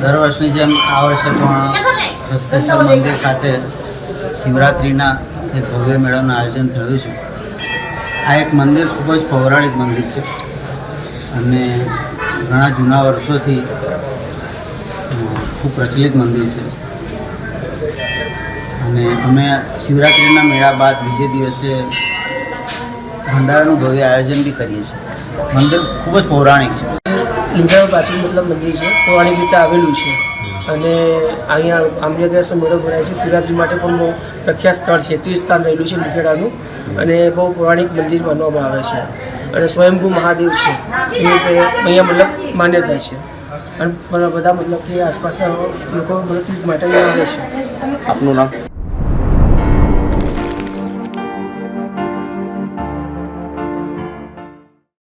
દર વર્ષની જેમ આ વર્ષે પણ રસ્તેશ્વર મંદિર ખાતે શિવરાત્રિના એક ભવ્ય મેળાનું આયોજન થયું છે. આ એક મંદિર ખૂબ જ પૌરાણિક મંદિર છે અને ઘણા જૂના વર્ષોથી ખૂબ પ્રચલિત મંદિર છે. અને અમે શિવરાત્રિના મેળા બાદ બીજે દિવસે ભંડારાનું ભવ્ય આયોજન બી કરીએ છીએ. મંદિર ખૂબ જ પૌરાણિક છે. લીંધાનું પ્રાચીન મતલબ મંદિર છે. પૌરાણિક રીતે આવેલું છે. અને અહીંયા આંબલિયા ગેસનો મેળો ભરાય છે? શિવરાત્રી માટે પણ બહુ પ્રખ્યાત સ્થળ છે. તીર્થ સ્થાન રહેલું છે લીખેડાનું. અને બહુ પૌરાણિક મંદિર માનવામાં આવે છે. અને સ્વયંભૂ મહાદેવ છે. એ રીતે અહીંયા મતલબ માન્યતા છે. અને બધા મતલબ કે આસપાસના લોકો મૃત્યુ માટે આવે છે. આપનું નામ